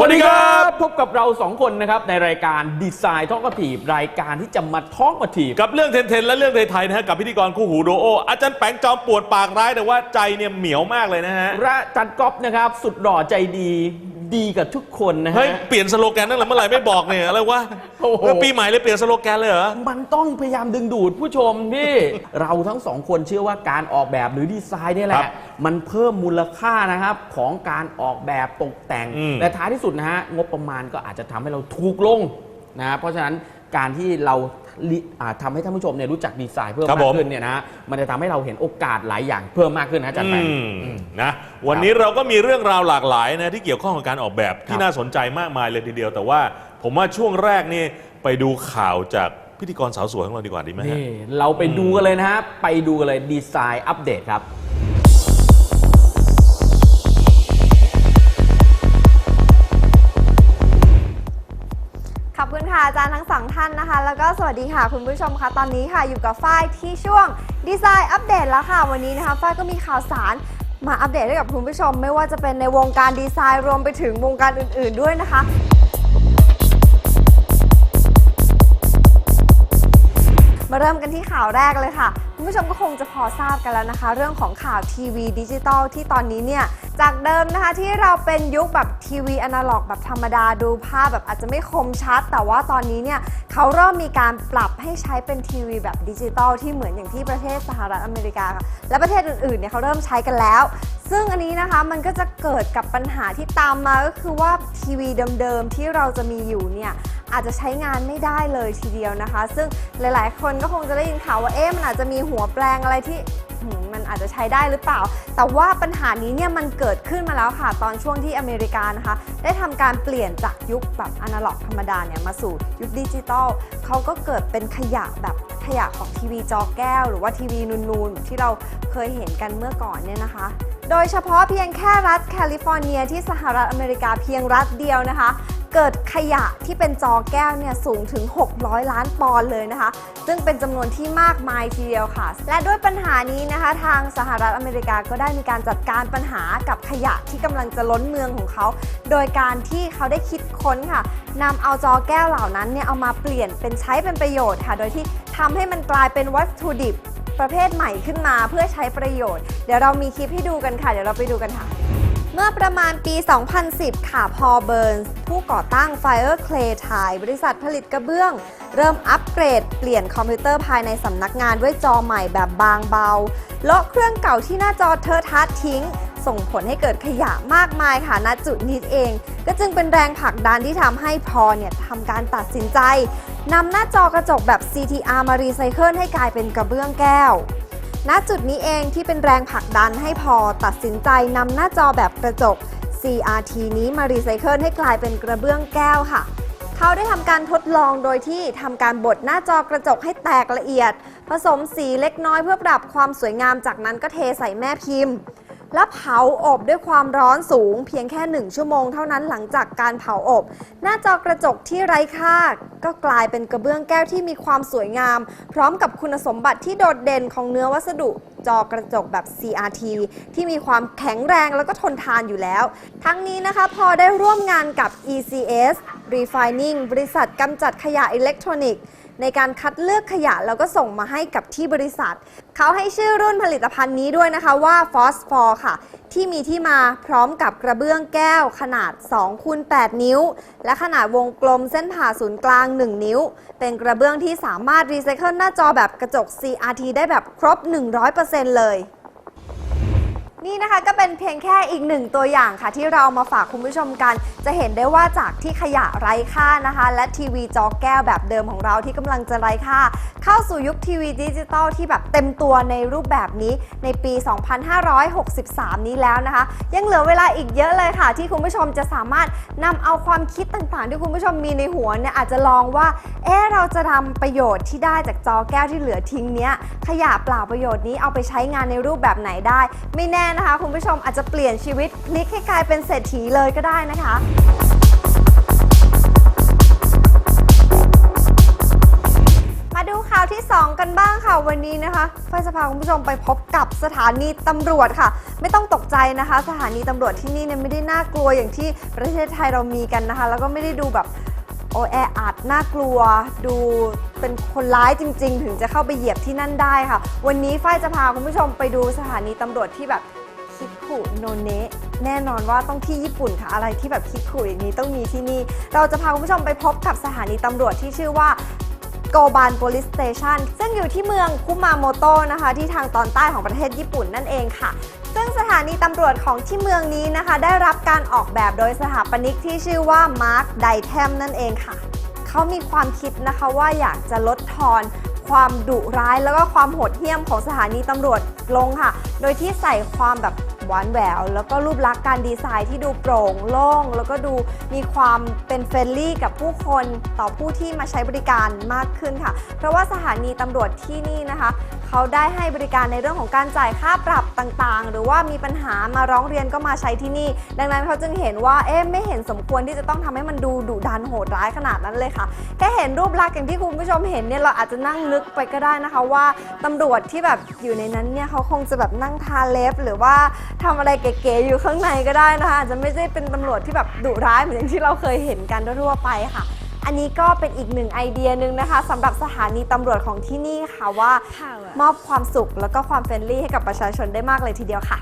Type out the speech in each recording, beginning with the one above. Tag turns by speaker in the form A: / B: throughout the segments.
A: วัสดีครับ
B: พบกับเราสองคนนะครับ ในรายการดีไซน์ท้องกทีบรายการที่จะมาท้องกทีบ
A: กับเรื่องเทนๆและเรื่องไทยๆนะฮะกับพิธีกรคู่หูโดโออาจารย์แปงจอมปวดปากร้ายแต่ว่าใจเนี่ยเหมียวมากเลยนะฮะ
B: และจัดก๊อฟนะครับ สุดหล่อใจดี ดีกับทุกคนนะ
A: เฮ้ย
B: ฮะ
A: เปลี่ยนสโลแกนนั่นแหละเมื่อไหร่ไม่บอกเนี่ยอะไรวะ
B: โอ้โห
A: เมื่อปีใหม่เลยเปลี่ยนสโลแกนเลยเหรอ
B: มันต้องพยายามดึงดูดผู้ชมพี่ เราทั้งสองคนเชื่อว่าการออกแบบหรือดีไซน์เนี่ยแห
A: ครั
B: ละ
A: บ
B: มันเพิ่มมูลค่านะครับของการออกแบบตกแต่ง
A: อืม
B: และท้ายที่สุดนะฮะงบประมาณก็อาจจะทำให้เราถูกลงนะเพราะฉะนั้น การที่เราลิอ่าทำให้ท่านผู้ชมเนี่ยรู้จักดีไซน์เพิ่ม
A: ครับ
B: มา
A: ผ
B: ก
A: ม
B: ขึ้นเนี่ยนะมันจะทำให้เราเห็นโอกาสหลายอย่างเพิ่มมากขึ้นนะอาจารย์แปง
A: อืม
B: อืม
A: นะวันนี้เราก็มีเรื่องราวหลากหลายนะที่เกี่ยวข้องกับการออกแบบ
B: ค
A: ที่
B: รับ
A: น่าสนใจมากมายเลยทีเดียว แต่ว่าผมว่าช่วงแรกนี่ไปดูข่าวจากพิธีกรสาวสวยของเราดีกว่าดีไหมฮะ
B: นี่เราไปดูกันเลยนะฮะไปดูกันเลยดีไซน์อัปเดตครับ
C: ค่ะอาจารย์ทั้งสองท่านนะคะ แล้วก็สวัสดีค่ะคุณผู้ชมค่ะตอนนี้ค่ะอยู่กับฝ้ายที่ช่วงดีไซน์อัปเดตแล้วค่ะ วันนี้นะคะฝ้ายก็มีข่าวสารมาอัปเดตให้กับคุณผู้ชม ไม่ว่าจะเป็นในวงการดีไซน์รวมไปถึงวงการอื่น ๆด้วยนะคะมาเริ่มกันที่ข่าวแรกเลยค่ะ คุณผู้ชมก็คงจะพอทราบกันแล้วนะคะ เรื่องของข่าวทีวีดิจิตอลที่ตอนนี้เนี่ยจากเดิมนะคะที่เราเป็นยุคแบบทีวีอนาล็อกแบบธรรมดาดูภาพแบบอาจจะไม่คมชัด แต่ว่าตอนนี้เนี่ยเขาเริ่มมีการปรับให้ใช้เป็นทีวีแบบดิจิตอลที่เหมือนอย่างที่ประเทศสหรัฐอเมริกาค่ะและประเทศอื่นๆเนี่ยเขาเริ่มใช้กันแล้ว ซึ่งอันนี้นะคะมันก็จะเกิดกับปัญหาที่ตามมาก็คือว่าทีวีเดิมๆที่เราจะมีอยู่เนี่ย อาจจะใช้งานไม่ได้เลยทีเดียวนะคะ ซึ่งหลายๆ คนก็คงจะได้ยินข่าวว่าเอ๊ะมันอาจจะมีหัวแปลงอะไรที่มันอาจจะใช้ได้หรือเปล่า แต่ว่าปัญหานี้เนี่ยมันเกิดขึ้นมาแล้วค่ะ ตอนช่วงที่อเมริกานะคะ ได้ทำการเปลี่ยนจากยุคแบบอนาล็อกธรรมดาเนี่ยมาสู่ยุคดิจิตอลเขาก็เกิดเป็นขยะแบบขยะของทีวีจอแก้ว หรือว่าทีวีนูนๆที่เราเคยเห็นกันเมื่อก่อนเนี่ยนะคะ โดยเฉพาะเพียงแค่รัฐแคลิฟอร์เนียที่สหรัฐอเมริกาเพียงรัฐเดียวนะคะ เกิดขยะที่เป็นจอแก้วเนี่ยสูงถึง 600 ล้านปอนด์เลยนะคะ ซึ่งเป็นจำนวนที่มากมายทีเดียวค่ะ และด้วยปัญหานี้นะคะ ทางสหรัฐอเมริกาก็ได้มีการจัดการปัญหากับขยะที่กำลังจะล้นเมืองของเขา โดยการที่เขาได้คิดค้นค่ะนำเอาจอแก้วเหล่านั้นเนี่ยเอามาเปลี่ยนเป็นใช้เป็นประโยชน์ค่ะ โดยที่ทำให้มันกลายเป็นวัตถุดิบประเภทใหม่ขึ้นมาเพื่อใช้ประโยชน์ เดี๋ยวเรามีคลิปให้ดูกันค่ะ เดี๋ยวเราไปดูกันค่ะ เมื่อประมาณปี 2010 ค่ะ พอเบิร์นส์ผู้ก่อตั้ง Fire Clay Tile บริษัทผลิตกระเบื้อง เริ่มอัปเกรด เปลี่ยนคอมพิวเตอร์ภายในสำนักงานด้วยจอใหม่แบบบางเบาเลาะเครื่องเก่าที่หน้าจอเทอร์ทัชทิ้ง ส่งผลให้เกิดขยะมากมายค่ะณจุดนี้เอง ก็จึงเป็นแรงผลักดันที่ทำให้พอเนี่ยทำการตัดสินใจนำหน้าจอกระจกแบบ CTR มารีไซเคิลให้กลายเป็นกระเบื้องแก้ว ณจุดนี้เองที่เป็นแรงผลักดันให้พอตัดสินใจนำหน้าจอแบบกระจก CRT นี้มารีไซเคิลให้กลายเป็นกระเบื้องแก้วค่ะ เขาได้ทำการทดลองโดยที่ทำการบดหน้าจอกระจกให้แตกละเอียด ผสมสีเล็กน้อยเพื่อปรับความสวยงามจากนั้นก็เทใส่แม่พิมพ์ และเผาอบด้วยความร้อนสูงเพียงแค่ 1 ชั่วโมงเท่านั้นหลังจากการเผาอบ หน้าจอกระจกที่ไร้ค่า ก็กลายเป็นกระเบื้องแก้วที่มีความสวยงาม พร้อมกับคุณสมบัติที่โดดเด่นของเนื้อวัสดุจอกระจกแบบ CRT ที่มีความแข็งแรงแล้วก็ทนทานอยู่แล้ว ทั้งนี้นะคะพอได้ร่วมงานกับ ECS Refining บริษัทกำจัดขยะอิเล็กทรอนิกส์ ในการคัดเลือกขยะแล้วก็ส่งมาให้กับที่บริษัท เขาให้ชื่อรุ่นผลิตภัณฑ์นี้ด้วยนะคะว่าฟอสฟอร์ค่ะ ที่มีที่มาพร้อมกับกระเบื้องแก้วขนาด2คูณ8นิ้ว และขนาดวงกลมเส้นผ่าศูนย์กลาง 1 นิ้ว เป็นกระเบื้องที่สามารถรีไซเคิลหน้าจอแบบกระจก CRT ได้แบบครบ 100%เลย นี่นะคะก็เป็นเพียงแค่อีกหนึ่งตัวอย่างค่ะ ที่เรามาฝากคุณผู้ชมกัน จะเห็นได้ว่าจากที่ขยะไร้ค่านะคะ และทีวีจอแก้วแบบเดิมของเราที่กำลังจะไร้ค่า เข้าสู่ยุคทีวีดิจิตอลที่แบบเต็มตัวในรูปแบบนี้ในปี 2563 นี้แล้วนะคะ ยังเหลือเวลาอีกเยอะเลยค่ะ ที่คุณผู้ชมจะสามารถนำเอาความคิดต่างๆ ที่คุณผู้ชมมีในหัวเนี่ยอาจจะลองว่าเอ๊ะเราจะทำประโยชน์ที่ได้จากจอแก้วที่เหลือทิ้งเนี้ยขยะเปล่าประโยชน์นี้เอาไปใช้งานในรูปแบบไหนได้ ไม่แน่นะคะ คุณผู้ชมอาจจะเปลี่ยนชีวิตพลิกให้กลายเป็นเศรษฐีเลยก็ได้นะคะมาดูข่าวที่ 2 กันบ้างค่ะวันนี้นะคะไฟจะพาคุณผู้ชมไปพบกับสถานีตำรวจค่ะ ไม่ต้องตกใจนะคะ สถานีตำรวจที่นี่เนี่ยไม่ได้น่ากลัวอย่างที่ประเทศไทยเรามีกันนะคะ แล้วก็ไม่ได้ดูแบบโอแออัดน่ากลัว ดูเป็นคนร้ายจริง ๆ ถึงจะเข้าไปเหยียบที่นั่นได้ค่ะ วันนี้ฝ้ายจะพาคุณผู้ชมไปดูสถานีตำรวจที่แบบ คุโนเนะแน่นอนว่าต้องที่ญี่ปุ่นค่ะ อะไรที่แบบคิดคุอย่างนี้ต้องมีที่นี่ เราจะพาคุณผู้ชมไปพบกับสถานีตำรวจที่ชื่อว่าโกบาน Police Station ซึ่งอยู่ที่เมืองคุมาโมโตะนะคะ ที่ทางตอนใต้ของประเทศญี่ปุ่นนั่นเองค่ะ ซึ่งสถานีตำรวจของที่เมืองนี้นะคะ ได้รับการออกแบบโดยสถาปนิกที่ชื่อว่ามาร์คไดแทมนั่นเองค่ะ เขามีความคิดนะคะว่าอยากจะลดทอนความดุร้ายแล้วก็ความโหดเหี้ยมของสถานีตำรวจลงค่ะ โดยที่ใส่ความแบบ หวานแหวว แล้วก็รูปลักษณ์การดีไซน์ที่ดูโปร่งโล่ง แล้วก็ดูมีความเป็นเฟรนลี่กับผู้คนต่อผู้ที่มาใช้บริการมากขึ้นค่ะ เพราะว่าสถานีตำรวจที่นี่นะคะ เขาได้ให้บริการในเรื่องของการจ่ายค่าปรับ ต่างๆ หรือว่ามีปัญหามาร้องเรียนก็มาใช้ที่นี่ ดังนั้นเขาจึงเห็นว่าเอ๊ะไม่เห็นสมควรที่จะต้องทำให้มันดูดุดันโหดร้ายขนาดนั้นเลยค่ะ แค่เห็นรูปลักษณ์อย่างที่คุณผู้ชมเห็นเนี่ยเราอาจจะนั่งนึกไปก็ได้นะคะว่าตำรวจที่แบบอยู่ในนั้นเนี่ยเขาคงจะแบบนั่งทาเล็บ หรือว่าทำอะไรเก๋ๆอยู่ข้างในก็ได้นะคะอาจจะไม่ใช่เป็นตำรวจที่แบบดุร้ายเหมือนอย่างที่เราเคยเห็นกันทั่วๆไปค่ะ อันนี้ก็เป็นอีกหนึ่งไอเดียหนึ่งนะคะสำหรับสถานีตำรวจของที่นี่ค่ะว่า มอบความสุขแล้วก็ความเฟรนลี่ให้กับประชาชนได้มากเลยทีเดียวค่ะ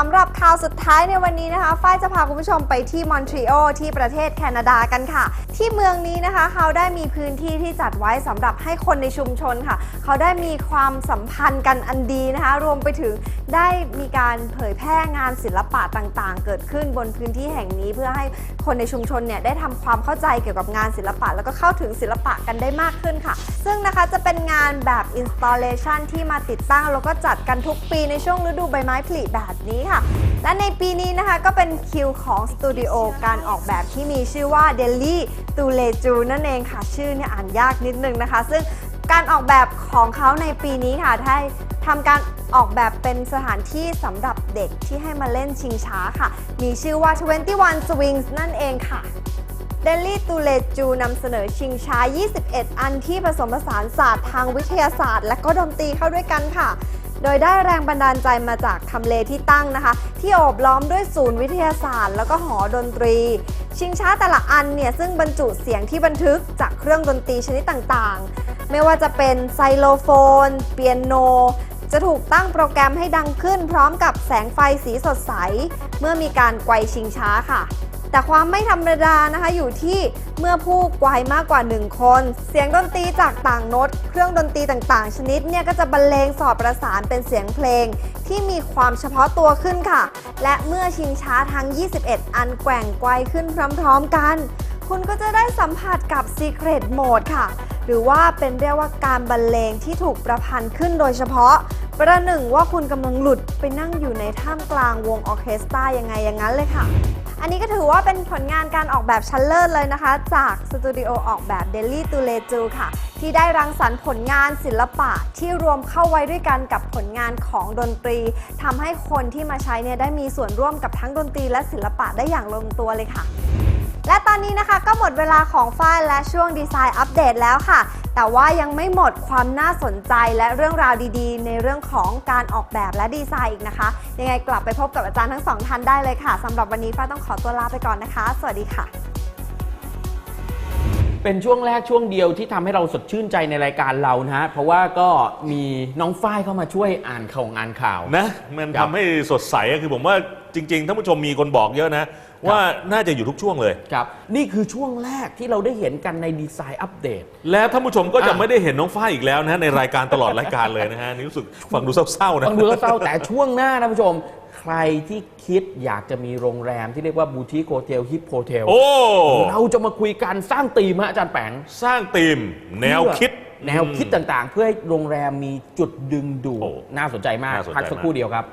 C: สำหรับข่าวสุดท้ายในวันนี้นะคะ ฝ้ายจะพาคุณผู้ชมไปที่มอนทรีออลที่ประเทศแคนาดากันค่ะ ที่เมืองนี้นะคะ เขาได้มีพื้นที่ที่จัดไว้สำหรับให้คนในชุมชนค่ะ เขาได้มีความสัมพันธ์กันอันดีนะคะ รวมไปถึงได้มีการเผยแพร่งานศิลปะต่างๆ เกิดขึ้นบนพื้นที่แห่งนี้ เพื่อให้คนในชุมชนเนี่ยได้ทำความเข้าใจเกี่ยวกับงานศิลปะ แล้วก็เข้าถึงศิลปะกันได้มากขึ้นค่ะ ซึ่งนะคะจะเป็นงานแบบ installation ที่มาติดตั้ง แล้วก็จัดกันทุกปีในช่วงฤดูใบไม้ผลิแบบนี้ค่ะ และในปีนี้นะคะก็เป็นคิวของสตูดิโอการออกแบบที่มีชื่อว่า Delhi t u l e j u นั่นเองค่ะ ชื่อเนี่ยอ่านยากนิดนึงนะคะ ซึ่งการออกแบบของเขาในปีนี้ค่ะได้ทำการออกแบบเป็นสถานที่สำหรับเด็กที่ให้มาเล่นชิงช้าค่ะ มีชื่อว่า 21 Swings นั่นเองค่ะเดลี่ตูเลจูนำเสนอชิงช้า 21 อันที่ผสมผสานศาสตร์ทางวิทยาศาสตร์ และก็ดนตรีเข้าด้วยกันค่ะ โดยได้แรงบันดาลใจมาจากทำเลที่ตั้งนะคะ ที่โอบล้อมด้วยศูนย์วิทยาศาสตร์ แล้วก็หอดนตรี ชิงช้าแต่ละอันเนี่ยซึ่งบรรจุเสียงที่บันทึกจากเครื่องดนตรีชนิดต่างๆ ไม่ว่าจะเป็นไซโลโฟน เปียโน จะถูกตั้งโปรแกรมให้ดังขึ้น พร้อมกับแสงไฟสีสดใส เมื่อมีการไกวชิงช้าค่ะ แต่ความไม่ธรรมดานะคะอยู่ที่เมื่อผู้ไกวมากกว่า 1 คน เสียงดนตรีจากต่างโน้ตเครื่องดนตรีต่างๆ ชนิดเนี่ยก็จะบรรเลงสอดประสานเป็นเสียงเพลง ที่มีความเฉพาะตัวขึ้นค่ะ และเมื่อชิงช้าทั้ง 21 อันแกว่งไกวขึ้นพร้อมๆกัน คุณก็จะได้สัมผัสกับ Secret Mode ค่ะ หรือว่าเป็นเรียกว่าการบรรเลงที่ถูกประพันธ์ขึ้นโดยเฉพาะประหนึ่งว่าคุณกำลังหลุดไปนั่งอยู่ในท่ามกลางวงออเคสตรายังไงอย่างนั้นเลยค่ะ อันนี้ก็ถือว่าเป็นผลงานการออกแบบชั้นเลิศเลยนะคะ จากสตูดิโอออกแบบ Delhi t u l e j u ค่ะ ที่ได้รังสรรค์ผลงานศิลปะที่รวมเข้าไว้ด้วยกันกับผลงานของดนตรีทำให้คนที่มาใช้เนี่ยได้มีส่วนร่วมกับทั้งดนตรีและศิลปะได้อย่างลงตัวเลยค่ะและตอนนี้นะคะก็หมดเวลาของฝ้ายและช่วงดีไซน์อัปเดตแล้วค่ะ แต่ว่ายังไม่หมดความน่าสนใจและเรื่องราวดีๆ ในเรื่องของการออกแบบและดีไซน์อีกนะคะ ยังไงกลับไปพบกับอาจารย์ทั้งสองท่านได้เลยค่ะสำหรับวันนี้ฝ้ายต้องขอตัวลาไปก่อนนะคะ สวัสดีค่ะ
B: เป็นช่วงแรกช่วงเดียวที่ทำให้เราสดชื่นใจในรายการเรานะฮะเพราะว่าก็มีน้องฝ้ายเข้ามาช่วยอ่านข่าวอ่านข่าว
A: นะมัน
B: ครั
A: ทำ
B: บ
A: ให้สดใสอะคือผมว่าจริง ๆท่านผู้ชมมีคนบอกเยอะนะ ว่าน่าจะอยู่ทุกช่วงเลย
B: ครับ นี่คือช่วงแรกที่เราได้เห็นกันในดีไซน์อัปเดต
A: และท่านผู้ชมก็จะ
B: อะ
A: ไม่ได้เห็นน้องฝ้ายอีกแล้วนะฮะในรายการตลอดรายการเลยนะฮะนี่รู้สึกฟังดูเศร้าๆนะ
B: ฟังดูแล้วเศร้าแต่ช่วงหน้านะผู้ชม ใครที่คิดอยากจะมีโรงแรมที่เรียกว่าบูติโ h โ t เทลฮิปโ t เทล
A: โอ้
B: เราจะมาคุยกันสร้างธีมฮะอาจารย์แปง
A: สร้างธีมแนวคิด
B: แนวคิดต่างๆ เพื่อให้โรงแรมมีจุดดึงดูด
A: โอ้
B: น่าสนใจมาก
A: น่าสนใจ
B: พักสักครู่
A: มาก
B: เดียวครับ